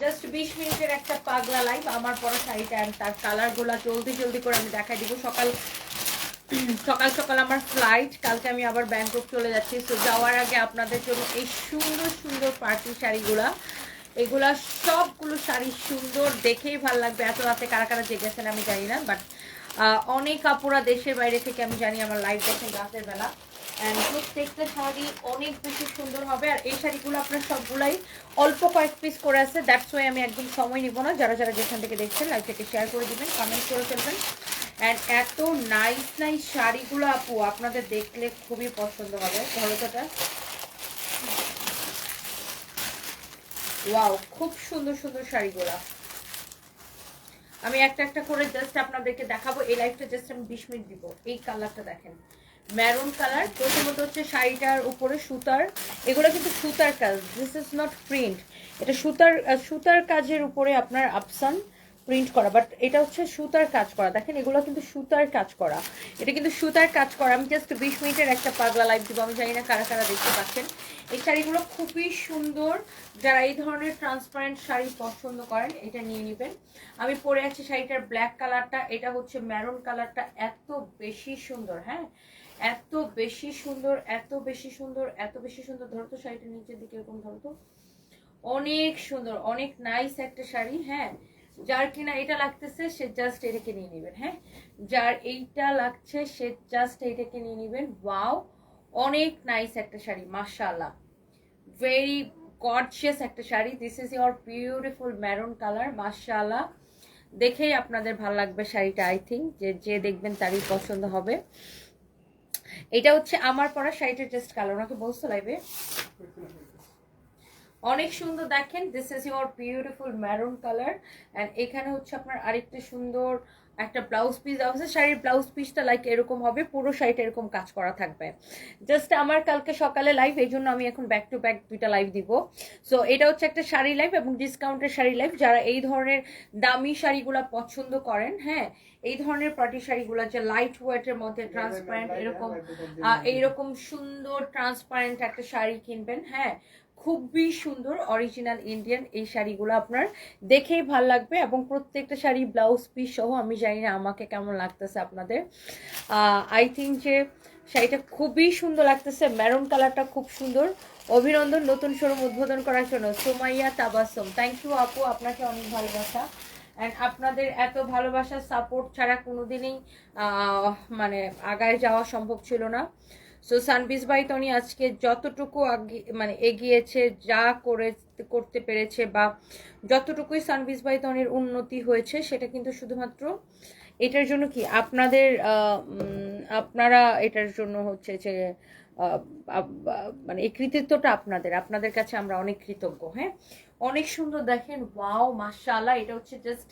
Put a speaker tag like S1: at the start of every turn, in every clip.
S1: Just বিশ মিনিটের একটা পাগলা লাইভ আমার পরা শাড়িটা and তার কালারগুলো জলদি জলদি করে আমি দেখাই দিব। সকাল সকাল সকাল আমার ফ্লাইট কালকে আমি আবার ব্যাংকক চলে যাচ্ছি। তো যাওয়ার আগে আপনাদের জন্য এই সুন্দর সুন্দর পার্টি শাড়িগুলা। এগুলা সবগুলো শাড়ি সুন্দর, দেখেই ভালো লাগবে। এত রাতে কারা কারা জেগেছেন আমি জানি না বাট অনেক আপুরা দেশের বাইরে থেকে আমি জানি আমার লাইভ দেখেন রাতের বেলা। দেখলে খুবই পছন্দ হবে। ওয়াও খুব সুন্দর সুন্দর শাড়িগুলো। আমি একটা একটা করে জাস্ট আপনাদেরকে দেখাবো। এই লাইফটা জাস্ট আমি বিশ মিনিট দিব। এই কালারটা দেখেন। ম্যারুন কালার প্রথমত হচ্ছে শাড়িটার উপরে সুতার। এগুলো কিন্তু সুতার কাজ দিস ইজ নট প্রিন্ট এটা সুতার সুতার কাজের উপরে আপনার আপসান প্রিন্ট করা বাট এটা হচ্ছে সুতার কাজ করা। দেখেন, এগুলো কিন্তু সুতার কাজ করা। এটা কিন্তু সুতার কাজ করা। আমি জাস্ট বিশ মিনিটের একটা পাগলা লাইভ দিব, আমি জানি না কারা কারা দেখতে পাচ্ছেন। এই শাড়িগুলো খুবই সুন্দর। যারা এই ধরনের ট্রান্সপারেন্ট শাড়ি পছন্দ করেন, এটা নিয়ে নেবেন। আমি পরে আছি শাড়িটার ব্ল্যাক কালারটা এটা হচ্ছে ম্যারুন কালারটা এত বেশি সুন্দর হ্যাঁ? এত বেশি সুন্দর, এত বেশি সুন্দর, এত বেশি সুন্দর। ধরো তো শাড়িটা নিচের দিকে এরকম, ধরো তো। অনেক সুন্দর, অনেক নাইস একটা শাড়ি হ্যাঁ? যার কিনা এটা লাগতেছে, সে জাস্ট এটাকে নিয়ে নেবেন হ্যাঁ? যার এইটা লাগছে, সে জাস্ট এইটাকে নিয়ে নেবেন। ওয়াও অনেক নাইস একটা শাড়ি, মাশাআল্লাহ। ভেরি গর্জিয়াস একটা sari. This is your beautiful maroon colour মাশাআল্লাহ। দেখেই আপনাদের ভালো লাগবে শাড়িটা আই থিঙ্ক যে যে দেখবেন তারই পছন্দ হবে। এটা হচ্ছে আমার পরা শাড়িটার জাস্ট কালার ওনাকে বলছো লাইভে অনেক সুন্দর, দেখেন this is your beautiful maroon colour এখানে হচ্ছে আপনার আরেকটা সুন্দর একটা ব্লাউজ পিস দেওয়া আছে শাড়ির ব্লাউজ পিসটা লাইক এরকম হবে পুরো শাড়িটা এরকম কাজ করা থাকবে জাস্ট আমার কালকে সকালে লাইভ এই জন্য আমি এখন ব্যাক টু ব্যাক দুইটা লাইভ দিব সো এটা হচ্ছে একটা শাড়ি লাইভ এবং ডিসকাউন্টের শাড়ি লাইভ যারা এই ধরনের দামি শাড়িগুলো পছন্দ করেন হ্যাঁ এই ধরনের পার্টি শাড়িগুলো যে লাইট ওয়েটের মধ্যে ট্রান্সপারেন্ট এরকম এইরকম সুন্দর ট্রান্সপারেন্ট একটা শাড়ি কিনবেন হ্যাঁ খুবই সুন্দর অরিজিনাল ইন্ডিয়ান এই শাড়িগুলো আপনার দেখেই ভালো লাগবে এবং প্রত্যেকটা শাড়ি ব্লাউজ পিস সহ আমি জানি না আমাকে কেমন লাগতেছে আপনাদের। আই থিঙ্ক যে শাড়িটা খুবই সুন্দর লাগতেছে ম্যারুন কালারটা খুব সুন্দর। অভিনন্দন নতুন শোরুম উদ্বোধন করার জন্য। সোমাইয়া তাবাসম থ্যাংক ইউ আপু, আপনাকে অনেক ভালোবাসা। অ্যান্ড আপনাদের এত ভালোবাসা সাপোর্ট ছাড়া কোনোদিনই মানে আগায় যাওয়া সম্ভব ছিল না। সো সানবিজ বাই তনি আজকে যতটুকু আগে মানে এগিয়েছে, যা করে, করতে পেরেছে বা যতটুকুই বাই তনির উন্নতি হয়েছে, সেটা কিন্তু শুধুমাত্র এটার জন্য কি? আপনাদের আপনারা এটার জন্য হচ্ছে যে মানে এই কৃতিত্বটা আপনাদের আপনাদের কাছে আমরা অনেক কৃতজ্ঞ হ্যাঁ? অনেক সুন্দর দেখেন, ওয়াও, মাশাআল্লাহ, এটা হচ্ছে জাস্ট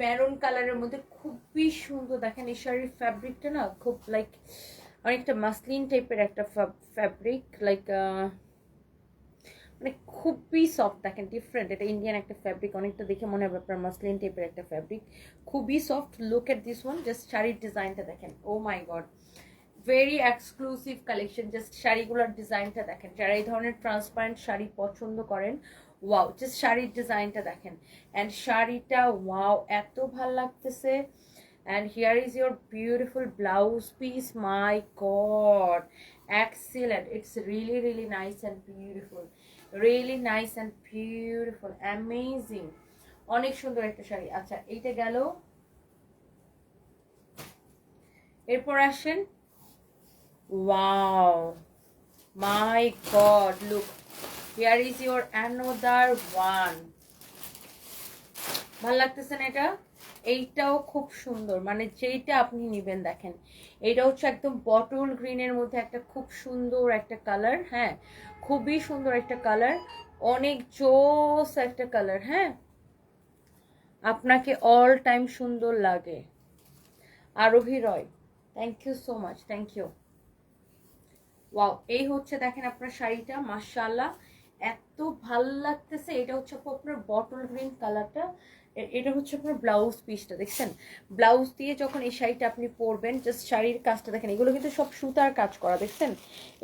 S1: মেরুন কালারের মধ্যে খুবই সুন্দর, দেখেন এই শাড়ির ফ্যাব্রিকটা না, খুব লাইক অনেকটা মাসলিন টাইপের একটা ফ্যাব্রিক লাইক মানে খুবই সফট দেখেন ডিফারেন্ট এটা ইন্ডিয়ান একটা ফ্যাব্রিক অনেকটা দেখে মনে হবে আপনার মাসলিন টাইপের একটা ফ্যাব্রিক খুবই soft look at this one just শাড়ির ডিজাইনটা দেখেন। ও my god very exclusive collection just শাড়িগুলোর ডিজাইনটা দেখেন। যারা এই ধরনের ট্রান্সপারেন্ট শাড়ি পছন্দ করেন ওয়াও জাস্ট শাড়ির ডিজাইনটা দেখেন। অ্যান্ড শাড়িটা ওয়াও এত ভালো লাগতেছে। And here is your beautiful blouse piece my god excellent it's really really nice and beautiful really nice and beautiful amazing অনেক সুন্দর একটা শাড়ি আচ্ছা এইটা গেল এরপর আসেন wow my god look here is your another one ভালো লাগতেছে না এটা এইটাও খুব সুন্দর। মানে যেইটা আপনি নিবেন দেখেন, এইটা হচ্ছে একদম বটল গ্রিনের মধ্যে একটা খুব সুন্দর একটা কালার হ্যাঁ? খুবই সুন্দর একটা কালার অনেক জোস একটা কালার হ্যাঁ? আপনাকে অল টাইম সুন্দর লাগে। Arohi Roy thank you so much thank you wow এই হচ্ছে দেখেন আপনার শাড়িটা, মাশাআল্লাহ। এত ভালো লাগতেছে, এটা হচ্ছে আপনার বটল গ্রিন কালারটা এটা হচ্ছে আপনার ব্লাউজ পিসটা দেখছেন? ব্লাউজ দিয়ে যখন এই শাড়িটা আপনি পরবেন জাস্ট শাড়ির কাজটা দেখেন, এগুলো কিন্তু সব সুতার কাজ করা, দেখছেন?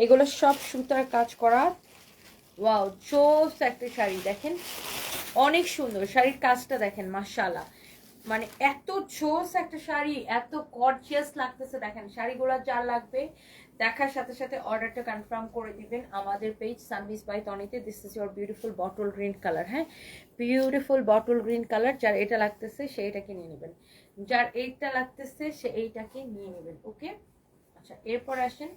S1: এগুলো সব সুতার কাজ করা। ওয়াও চোস একটা শাড়ি, দেখেন? অনেক সুন্দর, শাড়ির কাজটা দেখেন, মাশাআল্লাহ। মানে এত জোস একটা শাড়ি, এত গর্জিয়াস লাগতেছে, দেখেন? শাড়িগুলো যা লাগবে, দেখার সাথে সাথে অর্ডারটা কনফার্ম করে দিবেন আমাদের page Sanvis by তনিতে this is your beautiful bottle green colour হ্যাঁ? বিউটিফুল বটল গ্রিন কালার যার এটা লাগতেছে সে এটাকে নিয়ে নেবেন। যার এইটা লাগতেছে সে এইটাকে নিয়ে নেবেন ওকে আচ্ছা এরপর আসেন।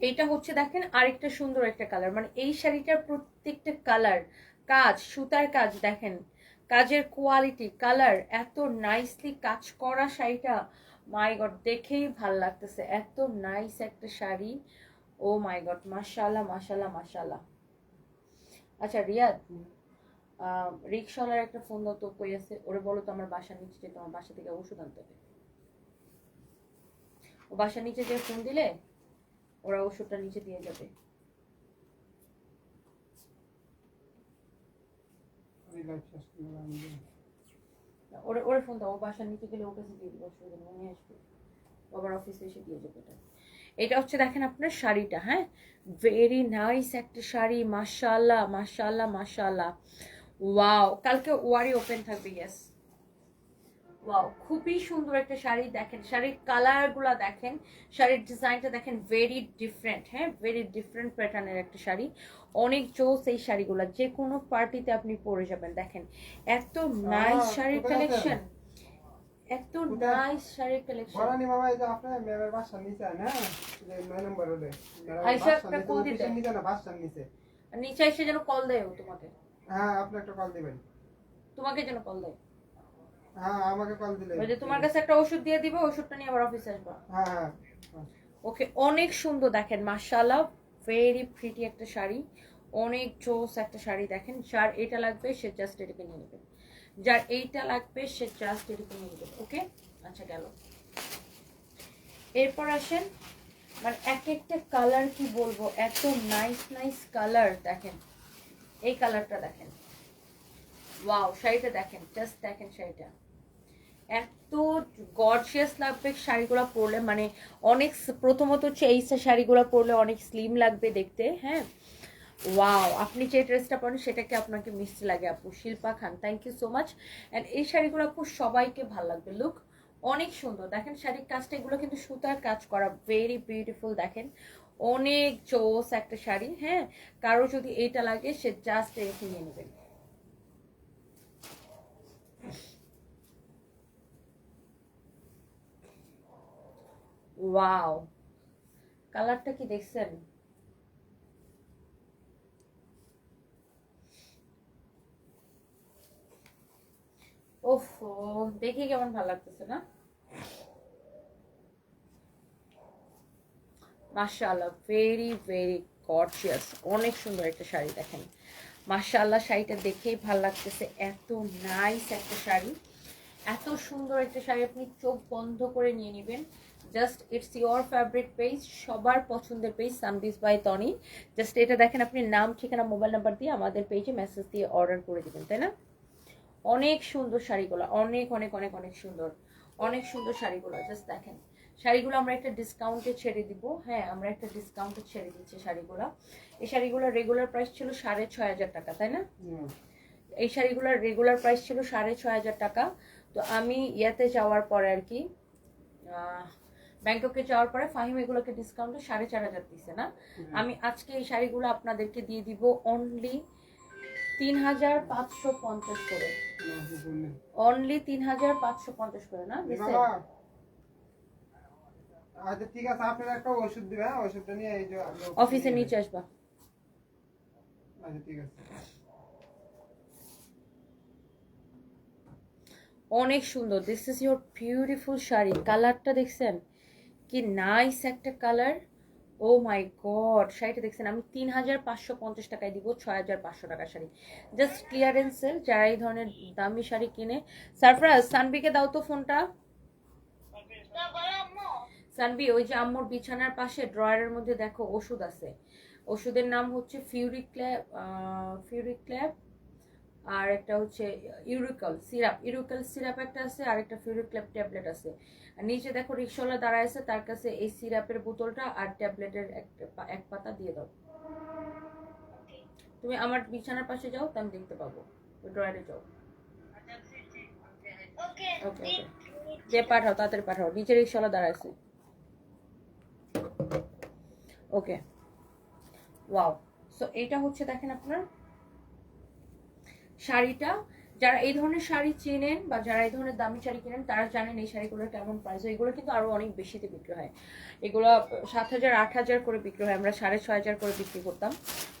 S1: এইটা হচ্ছে দেখেন আরেকটা সুন্দর একটা কালার মানে এই শাড়িটার প্রত্যেকটা কালার কাজ, সুতার কাজ দেখেন, কাজের কোয়ালিটি কালার এত নাইসলি কাজ করা শাড়িটা মাই গড দেখেই ভালো লাগতেছে, এত নাইস একটা শাড়ি। ও মাই গড মাশাল্লাহ মাশাল্লাহ মাশাল্লাহ আচ্ছা রিয়াদ রিক্সাওয়ালার একটা ফোন দাও তো কই আছে? ওরে বলো তো আমার বাসার নিচে যে তোমার বাসা থেকে ওষুধ আনতে হবে। ও বাসার নিচে যে ফোন দিলে ওরা ওষুধটা নিচে দিয়ে যাবে। ওরে ওরে ফোন দাও ও বাসার নিচে গেলে ওর কাছে দিয়ে দিবো অসুবিধা নিয়ে আসবে। বাবার অফিসে এসে দিয়ে যাবে এটা এটা হচ্ছে দেখেন আপনার শাড়িটা হ্যাঁ? ভেরি নাইস একটা শাড়ি মাশাআল্লাহ মাশাআল্লাহ মাশাআল্লাহ। ওয়াও কালকে ওয়ারি ওপেন থাকবে ইয়েস ওয়াও খুবই সুন্দর একটা শাড়ি দেখেন শাড়ির কালারগুলো দেখেন শাড়ির ডিজাইনটা দেখেন ভেরি ডিফারেন্ট হ্যাঁ? ভেরি ডিফারেন্ট প্যাটার্নের একটা শাড়ি। অনেক জোস এই শাড়িগুলো যে কোনো পার্টিতে আপনি পরে যাবেন দেখেন। এত নাইস শাড়ির কালেকশন এত? নাইস শাড়ির কালেকশন
S2: এই যে আপনার বাসার নিচে না যে নয় নম্বর
S1: আয়শা
S2: বাসার
S1: একটা call দিতে।
S2: নিচে না বাসার নিচে।
S1: নিচে এসে যেন কল দেয় তোমাকে।
S2: হ্যাঁ আপনি একটা কল দিবেন।
S1: তোমাকে যেন কল দেয়।
S2: হ্যাঁ আমাকে কল দিলে।
S1: ওই যে তোমার কাছে একটা ওষুধ দিয়ে দিবে ওষুধটা নিয়ে আবার অফিসে আসবা।
S2: হ্যাঁ হ্যাঁ।
S1: ওকে অনেক সুন্দর দেখেন মাশাআল্লাহ ভেরি প্রিটি একটা শাড়ি। অনেক জোস একটা শাড়ি দেখেন যার এটা লাগবে সে জাস্ট এটাকে নিয়ে নেবে। যার এইটা লাগবে, সে জাস্ট এরকম নিয়ে নেবে ওকে আচ্ছা গেল। এরপর আসেন মানে এক একটা কালার কি বলব? এত নাইস নাইস কালার দেখেন। এই কালারটা দেখেন। ওয়াও শাড়িটা দেখেন জাস্ট দেখেন শাড়িটা। এত গর্জিয়াস লাগবে শাড়িগুলো পরলে মানে অনেক প্রথমত হচ্ছে এই শাড়িগুলো পরলে অনেক স্লিম লাগবে দেখতে হ্যাঁ? ওয়াও আপনি যে ড্রেসটা পরেন, সেটাকে আপনাকে মিষ্টি লাগে আপু। Shilpa Khan thank you so much and এই শাড়িগুলো আপু সবাইকে ভালো লাগবে। লুক অনেক সুন্দর। দেখেন শাড়ির কাজটা, এগুলো কিন্তু সুতার কাজ করা। ভেরি বিউটিফুল দেখেন। অনেক জোস একটা শাড়ি হ্যাঁ? কারও যদি এইটা লাগে, সে জাস্ট রেখে নিয়ে নেবেন ওয়াও কালারটা কি দেখছেন? ওফ, দেখে কেমন ভালো লাগতেছে না? মাশাআল্লাহ ভেরি ভেরি গর্জিয়াস অনেক সুন্দর একটা শাড়ি দেখেন। মাশাআল্লাহ, শাড়িটা দেখেই ভালো লাগতেছে, এত নাইস একটা শাড়ি। এত সুন্দর একটা শাড়ি, আপনি চোখ বন্ধ করে নিয়ে নেবেন। Just it's your favourite page সবার পছন্দের page Sanvis by Tani just এটা দেখেন, আপনি নাম, ঠিকানা মোবাইল নাম্বার দিয়ে আমাদের পেজে মেসেজ দিয়ে অর্ডার করে দিবেন, তাই না? অনেক সুন্দর শাড়িগুলো অনেক অনেক অনেক অনেক সুন্দর অনেক সুন্দর শাড়িগুলো জাস্ট দেখেন। শাড়িগুলো আমরা একটা ডিসকাউন্টে ছেড়ে দিব। হ্যাঁ আমরা একটা ডিসকাউন্টে ছেড়ে দিচ্ছি শাড়িগুলো। এই শাড়িগুলোর রেগুলার প্রাইস ছিল সাড়ে ছয় হাজার টাকা তাই না? এই শাড়িগুলোর রেগুলার প্রাইস ছিল সাড়ে ছয় হাজার টাকা। তো আমি ইয়াতে যাওয়ার পরে আর কি ব্যাংককে যাওয়ার পরে ফাহিম এগুলোকে ডিসকাউন্টে সাড়ে চার হাজার দিছে না? আমি আজকে এই শাড়িগুলো আপনাদেরকে দিয়ে দিব অনলি তিন হাজার পাঁচশো পঞ্চাশ করে। অনলি তিন হাজার পাঁচশো পঞ্চাশ করে না
S2: আচ্ছা ঠিক আছে আপনার একটা ওষুধ দিবে হ্যাঁ? ওষুধটা নিয়ে এই যে
S1: অফিসে নিচে আসবা।
S2: আচ্ছা ঠিক আছে।
S1: অনেক সুন্দর। This is your beautiful sari. কালারটা দেখছেন? কি নাইস একটা কালার ও মাই গড শাড়িটা দেখছেন, আমি তিন হাজার পাঁচশো পঞ্চাশ টাকায় দিব ছয় হাজার পাঁচশো টাকার শাড়ি। জাস্ট ক্লিয়ারেন্স যারা এই ধরনের দামি শাড়ি কিনে সারফরাজ সানবিকে দাও তো ফোনটা। সানবি ওই যে আম্মুর বিছানার পাশে ড্রয়ারের মধ্যে দেখো, ওষুধ আছে। ওষুধের নাম হচ্ছে ফিউরিক ক্ল্যাব ফিউরিক আর একটা হচ্ছে ইউরিকল সিরাপ ইউরিকল সিরাপ একটা আছে আর একটা ফিউরিক্লেপ ট্যাবলেট আছে। আর নিচে দেখো রিক্সাওয়ালা দাঁড়ায় আছে তার কাছে এই সিরাপের বোতলটা আর ট্যাবলেটের এক পাতা দিয়ে দাও। তুমি আমার বিছানার পাশে যাও তা আমি দেখতে পাবো। ড্রয়ারে যাও।
S3: ওকে
S1: ওকে যে পাঠাও তাড়াতাড়ি পাঠাও। নিচে রিক্সাওয়ালা দাঁড়ায় আছে। ওকে ওয়াও সো এটা হচ্ছে দেখেন আপনার শাড়িটা। যারা এই ধরনের শাড়ি চেনেন বা যারা এই ধরনের দামি শাড়ি কেনেন, তারা জানেন এই শাড়িগুলো কেমন প্রাইস এগুলো কিন্তু আরও অনেক বেশিতে বিক্রি হয়। এগুলো সাত হাজার, আট হাজার করে বিক্রি হয়। আমরা সাড়ে ছয় হাজার করে বিক্রি করতাম।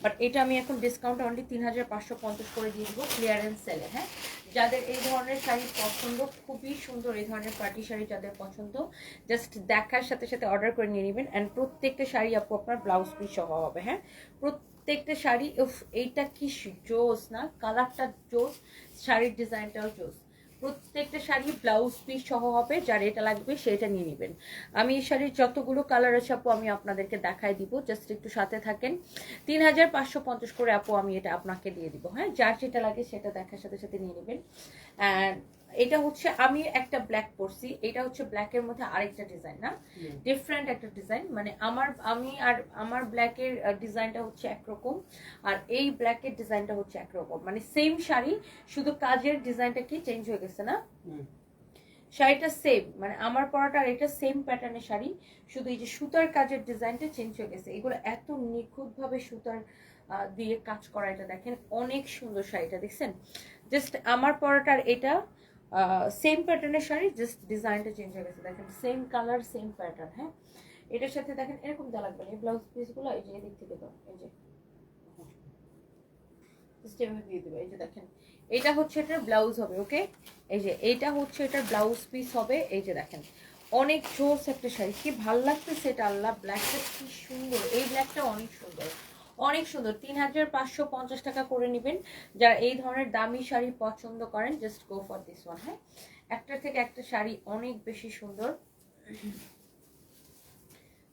S1: বাট এটা আমি এখন ডিসকাউন্ট অনলি তিন হাজার পাঁচশো পঞ্চাশ করে দিয়ে দিব ক্লিয়ারেন্স সেলে হ্যাঁ? যাদের এই ধরনের শাড়ি পছন্দ, খুবই সুন্দর এই ধরনের পার্টি শাড়ি যাদের পছন্দ জাস্ট দেখার সাথে সাথে অর্ডার করে নিয়ে নেবেন। অ্যান্ড প্রত্যেকটা শাড়ি আপু আপনার ব্লাউজ পিস সহ হবে হ্যাঁ? প্রত্যেকটা শাড়ি এইটা কি জোস না? কালারটা জোস, শাড়ির ডিজাইনটাও জোস। প্রত্যেকটা শাড়ি ব্লাউজ পিস সহ হবে, যার এটা লাগবে সেটা নিয়ে নেবেন। আমি এই শাড়ির যতগুলো কালার আছে আপু, আমি আপনাদেরকে দেখাই দিব জাস্ট একটু সাথে থাকেন। তিন হাজার পাঁচশো পঞ্চাশ করে আপু, আমি এটা আপনাকে দিয়ে দিব হ্যাঁ? যার যেটা লাগে সেটা দেখার সাথে সাথে নিয়ে নেবেন। অ্যান্ড এটা হচ্ছে আমি একটা ব্ল্যাক পরছি এটা হচ্ছে ব্ল্যাকের মধ্যে আরেকটা ডিজাইন না? ডিফারেন্ট একটা ডিজাইন মানে আমার আমি আর আমার ব্ল্যাকের ডিজাইনটা হচ্ছে একরকম আর এই ব্ল্যাকের ডিজাইনটা হচ্ছে একরকম। মানে সেম শাড়ি শুধু কাজের ডিজাইনটা কি চেঞ্জ হয়ে গেছে না? শাড়িটা সেম মানে আমার পরাটা আর এটা সেম প্যাটার্নের শাড়ি শুধু এই যে সুতার কাজের ডিজাইনটা চেঞ্জ হয়ে গেছে। এগুলো এত নিখুঁতভাবে সুতার দিয়ে কাজ করা এটা দেখেন অনেক সুন্দর শাড়িটা দেখছেন? জাস্ট আমার পরাটার এটা সেম প্যাটার্নের শাড়ি জাস্ট ডিজাইনটা চেঞ্জ হয়ে গেছে। দেখেন সেম কালার সেম প্যাটার্ন হ্যাঁ? এটার সাথে দেখেন, এরকম দেওয়া লাগবে এই ব্লাউজ পিসগুলো এই যে এদিক থেকে দাও, এই যে। এভাবে দিয়ে দেবে। এই যে দেখেন, এটা হচ্ছে এটার ব্লাউজ হবে ওকে এই যে এইটা হচ্ছে এটার ব্লাউজ পিস হবে। এই যে দেখেন, অনেক জোস একটা শাড়ি। কি ভালো লাগতেছে এটা, আল্লাহ! ব্ল্যাকটা কি সুন্দর। এই ব্ল্যাকটা অনেক সুন্দর। অনেক সুন্দর। তিন হাজার পাঁচশো পঞ্চাশ টাকা করে নেবেন। যারা এই ধরনের দামি শাড়ি পছন্দ করেন just go for this one হ্যাঁ? একটা থেকে একটা শাড়ি অনেক বেশি সুন্দর।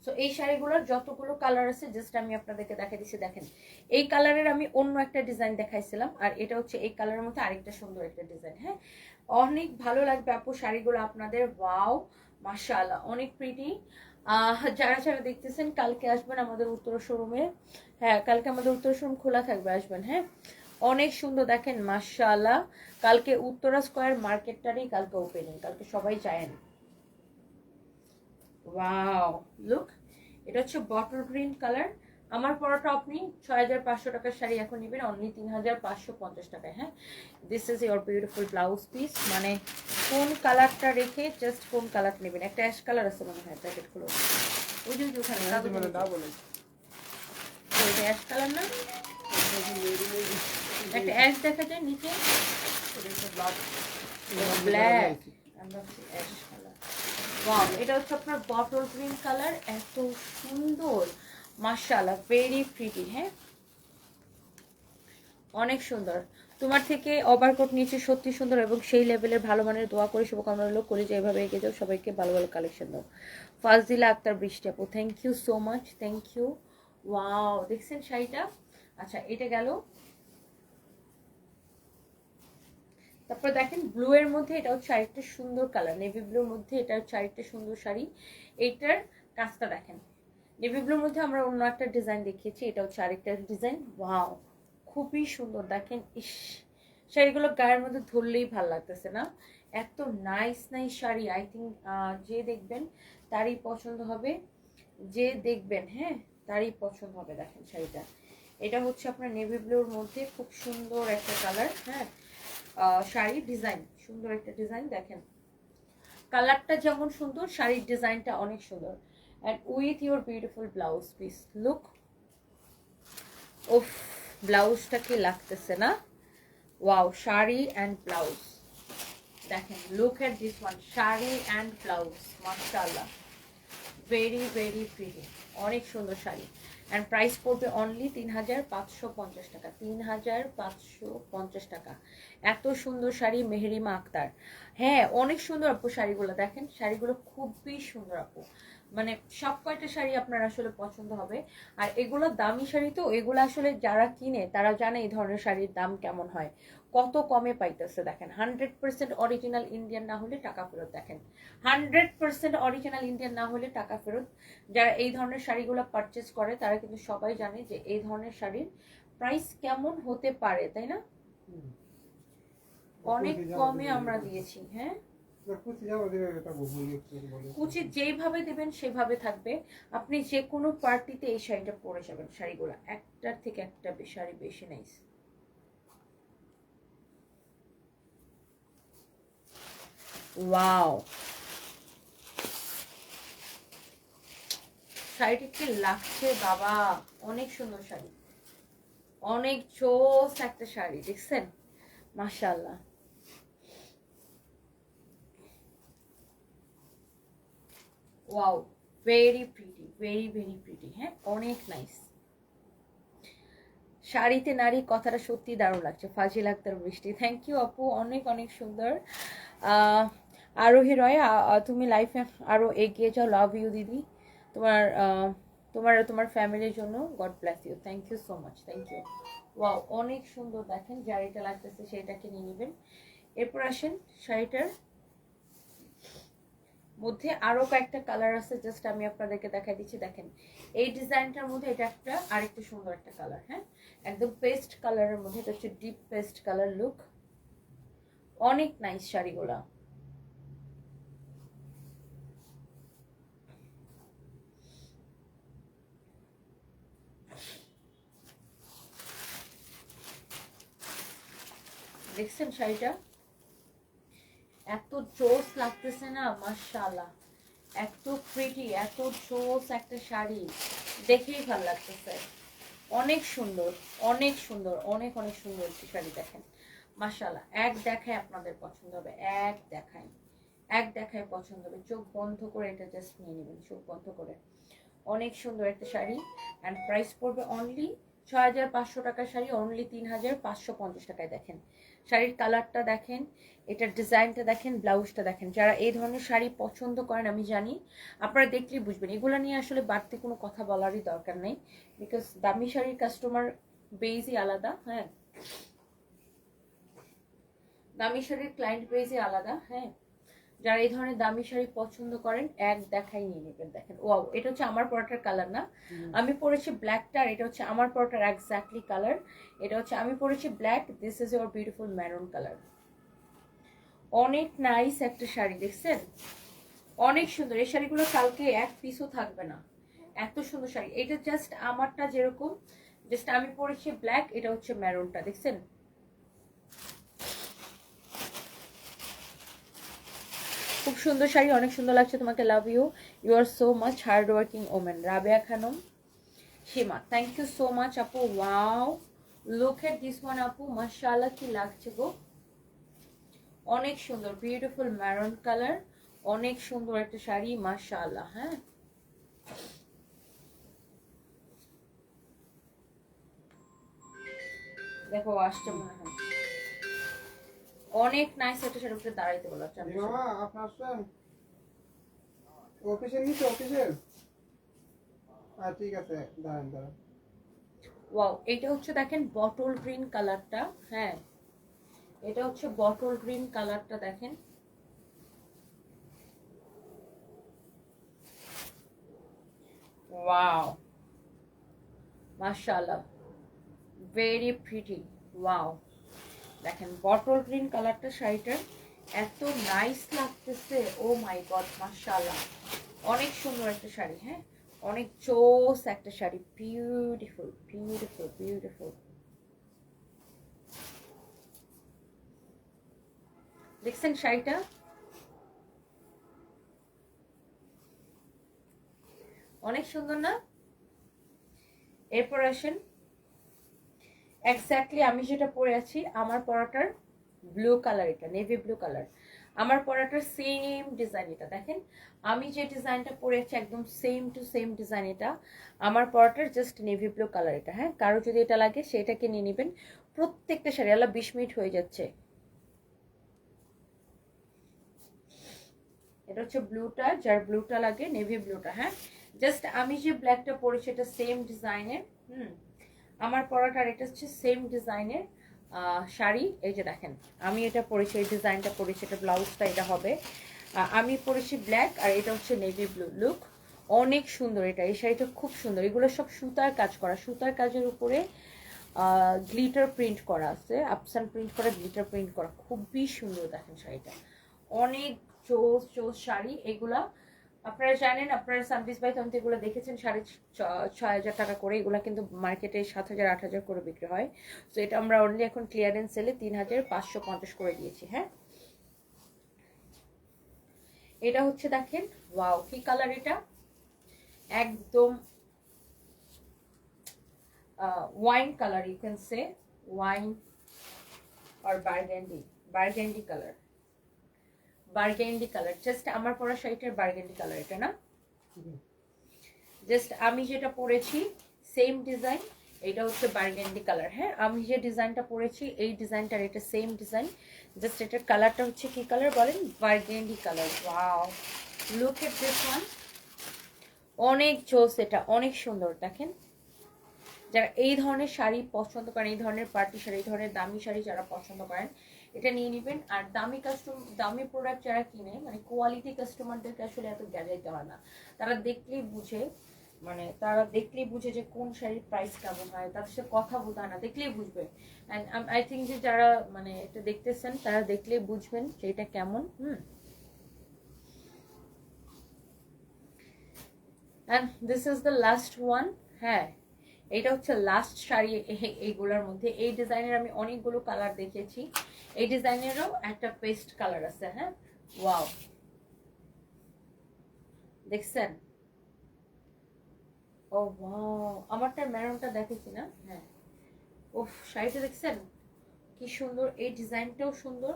S1: সো এই শাড়িগুলোর যতগুলো কালার আছে জাস্ট আমি আপনাদেরকে দেখা দিচ্ছি, দেখেন। এই কালারের আমি অন্য একটা ডিজাইন দেখাইছিলাম, আর এটা হচ্ছে এই কালারের মধ্যে আরেকটা সুন্দর একটা ডিজাইন হ্যাঁ? অনেক ভালো লাগবে আপু শাড়িগুলো আপনাদের। ওয়াও মাশাআল্লাহ, অনেক প্রিটি যারা যারা দেখতেছেন, কালকে আসবেন আমাদের উত্তর শোরুমে। হ্যাঁ কালকে আমাদের উত্তর শোরুম খোলা থাকবে, আসবেন হ্যাঁ? অনেক সুন্দর দেখেন, মাশাআল্লাহ। কালকে উত্তরা স্কোয়ার মার্কেটটারই কালকে ওপেনিং কালকে সবাই যায়েন ওয়াও, লুক, এটা হচ্ছে বটল গ্রিন কালার। আমার পরাটা আপনি ছয় হাজার পাঁচশো টাকার শাড়ি এখন নেবেন অনলি তিন হাজার পাঁচশো পঞ্চাশ টাকায় হ্যাঁ? This is your beautiful blouse piece মানে কোন কালারটা রেখে জাস্ট কোন কালার নেবেন? একটা অ্যাশ কালার আছে মনে হয় প্যাকেটগুলো ওই যে ওখানে। ওইটা অ্যাশ কালার না? একটা অ্যাশ দেখা যায় নিচে। ব্ল্যাক অ্যাশ কালার এটা হচ্ছে আপনার বটল গ্রিন কালার এত সুন্দর। মাশাআল্লাহ ভেরি প্রিটি হ্যাঁ? অনেক সুন্দর। তোমার থেকে ওভারকোট নিচে সত্যি সুন্দর এবং সেই লেভেলের ভালো মানের দোয়া করে শুভকামনা হলো করে যে এভাবে এগিয়ে যাও, সবাইকে ভালো ভালো কালেকশন দাও। ফাজদিলা আক্তার, বৃষ্টি আপু thank you so much thank you wow দেখছেন শাড়িটা? আচ্ছা এটা গেল। তারপর দেখেন ব্লু এর মধ্যে এটা হচ্ছে আরেকটা সুন্দর কালার নেভি ব্লুর মধ্যে এটা হচ্ছে আরেকটা সুন্দর শাড়ি। এইটার কাজটা দেখেন। নেভি ব্লুর মধ্যে আমরা অন্য একটা ডিজাইন দেখিয়েছি, এটা হচ্ছে আরেকটা ডিজাইন ওয়াও খুবই সুন্দর, দেখেন, ইস! শাড়িগুলো গায়ের মধ্যে ধরলেই ভালো লাগতেছে না। এত nice nice sari. I think যে দেখবেন, তারই পছন্দ হবে। যে দেখবেন হ্যাঁ তারই পছন্দ হবে, দেখেন শাড়িটা। এটা হচ্ছে আপনার নেভি ব্লুর মধ্যে খুব সুন্দর একটা কালার হ্যাঁ শাড়ির ডিজাইন সুন্দর একটা ডিজাইন দেখেন। কালারটা যেমন সুন্দর, শাড়ির ডিজাইনটা অনেক সুন্দর। And with your beautiful blouse piece look উফ ব্লাউজটা কি লাগতেছে না ওয়াও শাড়ি অ্যান্ড ব্লাউজ দেখেন look at this one sari and blouse মাশাআল্লাহ ভেরি ভেরি প্রিটি অনেক সুন্দর শাড়ি অ্যান্ড প্রাইস পড়বে অনলি তিন হাজার পাঁচশো পঞ্চাশ টাকা। তিন হাজার পাঁচশো পঞ্চাশ টাকা। এত সুন্দর শাড়ি মেহেরিমা আক্তার। হ্যাঁ অনেক সুন্দর আপু শাড়িগুলো। দেখেন, শাড়িগুলো খুবই সুন্দর আপু। মানে সব কয়টা শাড়ি আপনার আসলে পছন্দ হবে? আর এগুলো দামি শাড়ি তো এগুলো আসলে যারা কিনে তারা জানে এই ধরনের শাড়ির দাম কেমন হয়। কত কমে পাইতেছে দেখেন হান্ড্রেড পার্সেন্ট অরিজিনাল ইন্ডিয়ান না হলে টাকা ফেরত দেখেন। হান্ড্রেড পার্সেন্ট অরিজিনাল ইন্ডিয়ান না হলে টাকা ফেরত। যারা এই ধরনের শাড়িগুলো পারচেস করে তারা কিন্তু সবাই জানে যে এই ধরনের শাড়ির প্রাইস কেমন হতে পারে তাই না? অনেক কমে আমরা দিয়েছি হ্যাঁ?
S2: কুচি
S1: যেইভাবে দেবেন, সেভাবে থাকবে। আপনি যে কোনো পার্টিতে এই শাড়িটা পরে যাবেন, শাড়িগুলো। একটার থেকে একটা শাড়ি বেশি নাইস ওয়াও! শাড়িটি কি লাগছে, বাবা? অনেক সুন্দর শাড়ি। অনেক জোস একটা শাড়ি, দেখছেন? মাশাআল্লাহ। Wow very pretty very very pretty হ্যাঁ? অনেক নাইস শাড়িতে নারী কথাটা সত্যি দারুণ লাগছে, ফাজিল আক্তার বৃষ্টি। থ্যাংক ইউ আপু, অনেক অনেক সুন্দর। আরোহী রয় তুমি লাইফে আরও এগিয়ে যাও লাভ ইউ দিদি। তোমার তোমার তোমার ফ্যামিলির জন্য god bless you thank you so much thank you wow অনেক সুন্দর দেখেন শাড়িটা লাগতেছে সেটাকে নিয়ে নেবেন। এরপর আসেন শাড়িটার মধ্যে আরও কয়েকটা কালার আছে জাস্ট আমি আপনাদেরকে দেখাই দিচ্ছি, দেখেন। এই ডিজাইনটার মধ্যে এটা একটা আরেকটা সুন্দর একটা কালার হ্যাঁ? একদম পেস্ট কালারের মধ্যে এটা হচ্ছে ডিপ পেস্ট কালার লুক অনেক নাইস শাড়িগুলা। দেখছেন শাড়িটা? এত জোস লাগতেছে না, মাশাআল্লাহ। এত প্রিটি এত জোস একটা শাড়ি। দেখেই ভালো লাগতেছে। অনেক সুন্দর অনেক সুন্দর, অনেক অনেক সুন্দর শাড়ি দেখেন। মাশাআল্লাহ, এক দেখায় আপনাদের পছন্দ হবে, এক দেখায়। এক দেখায় পছন্দ হবে। চোখ বন্ধ করে এটা জাস্ট নিয়ে নেবেন, চোখ বন্ধ করে। অনেক সুন্দর একটা শাড়ি। অ্যান্ড প্রাইস পড়বে অনলি ছয় হাজার পাঁচশো টাকার শাড়ি অনলি তিন হাজার পাঁচশো পঞ্চাশ টাকায় দেখেন। শাড়ির কালারটা দেখেন, এটার ডিজাইনটা দেখেন, ব্লাউজটা দেখেন। যারা এই ধরনের শাড়ি পছন্দ করেন, আমি জানি, আপনারা দেখলেই বুঝবেন। এগুলো নিয়ে আসলে বাড়তি কোনো কথা বলারই দরকার নেই বিকজ দামি শাড়ির কাস্টমার বেজই আলাদা হ্যাঁ। দামি শাড়ির ক্লায়েন্ট বেজই আলাদা হ্যাঁ। যারা এই ধরনের দামি শাড়ি পছন্দ করেন এক দেখাই নিয়ে নেবেন। দেখেন ও এটা হচ্ছে আমার পরোটার কালার না। আমি পরেছি ব্ল্যাকটা আর এটা হচ্ছে আমার পরোটার এক্স্যাক্টলি কালার এটা হচ্ছে আমি পরেছি black this is your beautiful maroon colour অনেক নাইস একটা শাড়ি দেখছেন? অনেক সুন্দর। এই শাড়িগুলো কালকে এক পিসও থাকবে না। এত সুন্দর শাড়ি। এটা জাস্ট আমারটা যেরকম জাস্ট আমি পরেছি ব্ল্যাক এটা হচ্ছে ম্যারুনটা দেখছেন? খুব সুন্দর শাড়ি, অনেক সুন্দর লাগছে তোমাকে love you you are so much hard working women Rabeya Khanam, Seema thank you so much আপু wow look at this one আপু, মাশাআল্লাহ, কি লাগছে গো। অনেক সুন্দর বিউটিফুল ম্যারন কালার অনেক সুন্দর একটা শাড়ি, মাশাআল্লাহ হ্যাঁ। দেখো, আসছে মনে হয়। অনেক নাইস একটা শাড়ি উপরে দাঁড়াইতে বলা
S2: জি মামা, আপনি আসছেন? অফিসের নিচে অফিসের আচ্ছা ঠিক আছে দাঁড়ান দাঁড়ান।
S1: ওয়াও এটা হচ্ছে দেখেন বটল গ্রিন কালারটা হ্যাঁ। এটা হচ্ছে বটল গ্রিন কালারটা দেখেন। ওয়াও মাশাআল্লাহ ভেরি প্রিটি ওয়াও দেখেন বটল গ্রিন কালারটা শাড়িটার এত নাইস লাগতেছে। ও মাই গড মাশাআল্লাহ। অনেক সুন্দর একটা শাড়ি হ্যাঁ? অনেক জোস একটা শাড়ি। বিউটিফুল বিউটিফুল বিউটিফুল দেখছেন শাড়িটা? অনেক সুন্দর না? এরপর আসেন এক্স্যাক্টলি আমি যেটা পরে আছি, আমার পরাটার ব্লু কালার এটা নেভি ব্লু কালার আমার পরাটার সেম ডিজাইন এটা। দেখেন, আমি যে ডিজাইনটা পরে আছি, একদম সেম টু সেম ডিজাইন এটা। আমার পরাটার জাস্ট নেভি ব্লু কালার এটা হ্যাঁ? কারও যদি এটা লাগে, সেটাকে নিয়ে নেবেন। প্রত্যেকটা শাড়ি, আল্লাহ, বিশ মিনিট হয়ে যাচ্ছে। এটা হচ্ছে ব্লুটা যার ব্লুটা লাগে নেভি ব্লুটা হ্যাঁ? জাস্ট আমি যে ব্ল্যাকটা পরেছি, এটা সেম ডিজাইনের হুম? আমার পরাটা আর এটা হচ্ছে সেম ডিজাইনের শাড়ি। এই যে দেখেন, আমি এটা পরেছি, এই ডিজাইনটা পরেছি, এটা ব্লাউজটা এটা হবে। আমি পরেছি ব্ল্যাক আর এটা হচ্ছে নেভি ব্লু লুক অনেক সুন্দর এটা, এই শাড়িটা খুব সুন্দর। এগুলো সব সুতার কাজ করা, সুতার কাজের উপরে গ্লিটার প্রিন্ট করা আছে আপসান প্রিন্ট করা গ্লিটার প্রিন্ট করা। খুবই সুন্দর দেখেন শাড়িটা। অনেক চোস চোস শাড়ি, এগুলা আপনারা জানেন, আপনারা সার্ভিস বাই তখন এগুলো দেখেছেন, সাড়ে ছয় হাজার টাকা করে এগুলো কিন্তু মার্কেটে সাত হাজার, আট হাজার করে বিক্রি হয়। তো এটা আমরা অনলি এখন ক্লিয়ারেন্স সেলে তিন হাজার পাঁচশো পঞ্চাশ করে দিয়েছি হ্যাঁ? এটা হচ্ছে দেখেন ওয়াও কি কালার এটা? একদম wine colour you can say wine or burgundy burgundy colour burgundy colour just আমার পরা শাড়িটার বার্গেন্ডি কালার এটা না? জাস্ট আমি যেটা পরেছি সেম ডিজাইন এটা হচ্ছে বার্গেন্ডি কালার হ্যাঁ আমি যে ডিজাইনটা পরেছি এই ডিজাইনটার এটা সেম ডিজাইন জাস্ট এটার কালারটা হচ্ছে কি কালার বলেন? Burgundy colour wow look at this one অনেক জোস এটা অনেক সুন্দর দেখেন। যারা এই ধরনের শাড়ি পছন্দ করেন এই ধরনের পার্টি শাড়ি এই ধরনের দামি শাড়ি যারা পছন্দ করেন এটা নিয়ে নেবেন। আর দামি কাস্টম দামি প্রোডাক্ট যারা কিনে মানে কোয়ালিটি কাস্টমারদেরকে আসলে এত গ্যাজাইতে হয় না। তারা দেখলেই বুঝে মানে তারা দেখলেই বুঝে যে কোন শাড়ির প্রাইস কেমন হয়, তাদের সাথে কথা বলতে হয় না, দেখলেই বুঝবে। অ্যান্ড আই থিঙ্ক যে যারা মানে এটা দেখতেছেন, তারা দেখলেই বুঝবেন যে এটা কেমন, হুম। And this is the last one হ্যাঁ। এটা হচ্ছে লাস্ট শাড়ি এইগুলোর মধ্যে। এই ডিজাইনের আমি অনেকগুলো কালার দেখেছি। এই ডিজাইনেরও একটা পেস্ট কালার আছে হ্যাঁ? ওয়াও দেখছেন? ও আমারটা ম্যারনটা দেখেছি না? হ্যাঁ। ওফ শাড়িটা দেখছেন? কি সুন্দর। এই ডিজাইনটাও সুন্দর,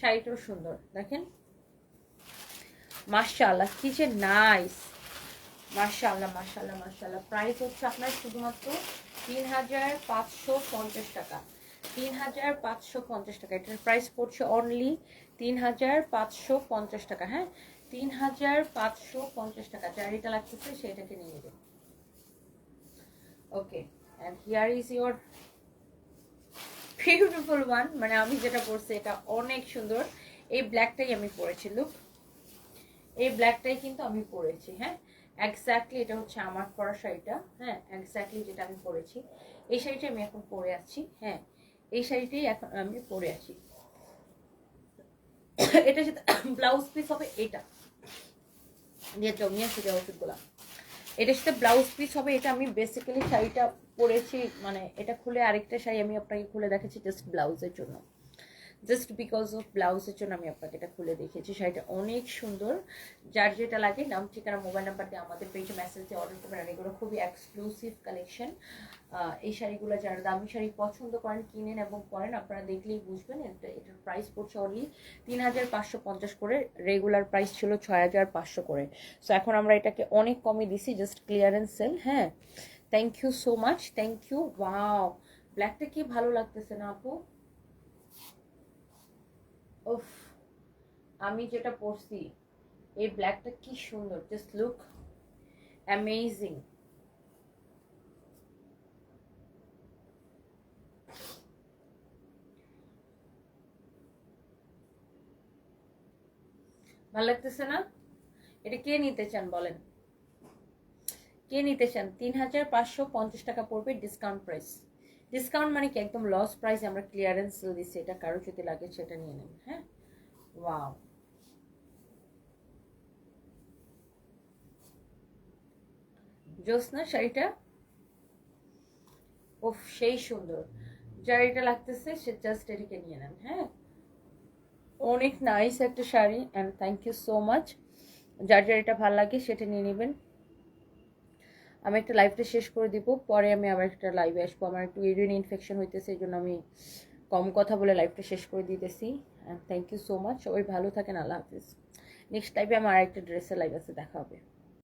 S1: শাড়িটাও সুন্দর। দেখেন? মাশাআল্লাহ, কি যে নাইস মাশাআল্লাহ মাশাআল্লাহ মাশাআল্লাহ। প্রাইস হচ্ছে আপনার শুধুমাত্র তিন হাজার পাঁচশো পঞ্চাশ টাকা। তিন হাজার পাঁচশো পঞ্চাশ টাকা। এটার প্রাইস পড়ছে অনলি তিন হাজার পাঁচশো পঞ্চাশ টাকা হ্যাঁ? তিন হাজার পাঁচশো পঞ্চাশ টাকা। যার এটা লাগতেছে সেটাকে নিয়ে নেবেন। Okay and here is your beautiful one মানে আমি যেটা পরছি, এটা অনেক সুন্দর। এই ব্ল্যাকটাই আমি পরেছি লুক এই ব্ল্যাকটাই কিন্তু আমি পরেছি হ্যাঁ? এক্স্যাক্টলি এটা হচ্ছে আমার পরা শাড়িটা হ্যাঁ এক্স্যাক্টলি যেটা আমি পরেছি এই শাড়িটা আমি এখন পরে আছি হ্যাঁ এই শাড়িটাই এখন আমি পরে আছি। এটা যেটা ব্লাউজ পিস হবে এটা দিয়ে জমিয়ে যে ওষুধগুলা। এটার সাথে ব্লাউজ পিস হবে, এটা আমি বেসিক্যালি শাড়িটা পরেছি মানে এটা খুলে আরেকটা শাড়ি আমি আপনাকে খুলে দেখাচ্ছি জাস্ট ব্লাউজের জন্য। জাস্ট বিকজ অফ ব্লাউজের জন্য আমি আপনাকে এটা খুলে দেখিয়েছি, শাড়িটা অনেক সুন্দর। যার যেটা লাগে, নাম, ঠিকানা মোবাইল নাম্বার দিয়ে আমাদের পেজে মেসেজ দিয়ে অর্ডার করবেন। আর এগুলো খুবই এক্সক্লুসিভ কালেকশন এই শাড়িগুলো যারা দামি শাড়ি পছন্দ করেন, কিনেন এবং পরেন, আপনারা দেখলেই বুঝবেন এটা, এটার প্রাইস পড়ছে অনলি তিন হাজার পাঁচশো পঞ্চাশ করে। রেগুলার প্রাইস ছিল ছয় হাজার পাঁচশো করে। সো এখন আমরা এটাকে অনেক কমে দিছি জাস্ট ক্লিয়ারেন্স সেল হ্যাঁ? Thank you so much thank you wow ব্ল্যাকটা কি ভালো লাগতেছে না আপু? উফ, আমি যেটা পরছি, এই ব্ল্যাকটা কি সুন্দর জাস্ট লুক অ্যামেজিং ভালো লাগতেছে না? এটা কে নিতে চান বলেন? কে নিতে চান? তিন হাজার পাঁচশো পঞ্চাশ টাকা পড়বে ডিসকাউন্ট প্রাইস ডিসকাউন্ট মানে কি? একদম লস প্রাইস আমরা ক্লিয়ারেন্স সেল দিচ্ছি। এটা কারও যদি লাগে সেটা নিয়ে নেন হ্যাঁ? ওয়াও জোসনা শাড়িটা? ওফ সেই সুন্দর। যার এটা লাগতেছে, সে জাস্ট এটাকে নিয়ে নেন হ্যাঁ? অনেক নাইস একটা sari and thank you so much যার যার এটা ভালো লাগে, সেটা নিয়ে নেবেন। আমি একটা লাইভটা শেষ করে দিব, পরে আমি আবার একটা লাইভে আসব। আমার একটু ইউরিন ইনফেকশন হইতেছে, এই জন্য আমি কম কথা বলে লাইভটা শেষ করে দিতেছি। থ্যাংক ইউ সো মাচ সবাই ভালো থাকেন, আল্লাহ হাফিজ। নেক্সট লাইভে আমার আরেকটা ড্রেসের লাইভ আছে, দেখা হবে।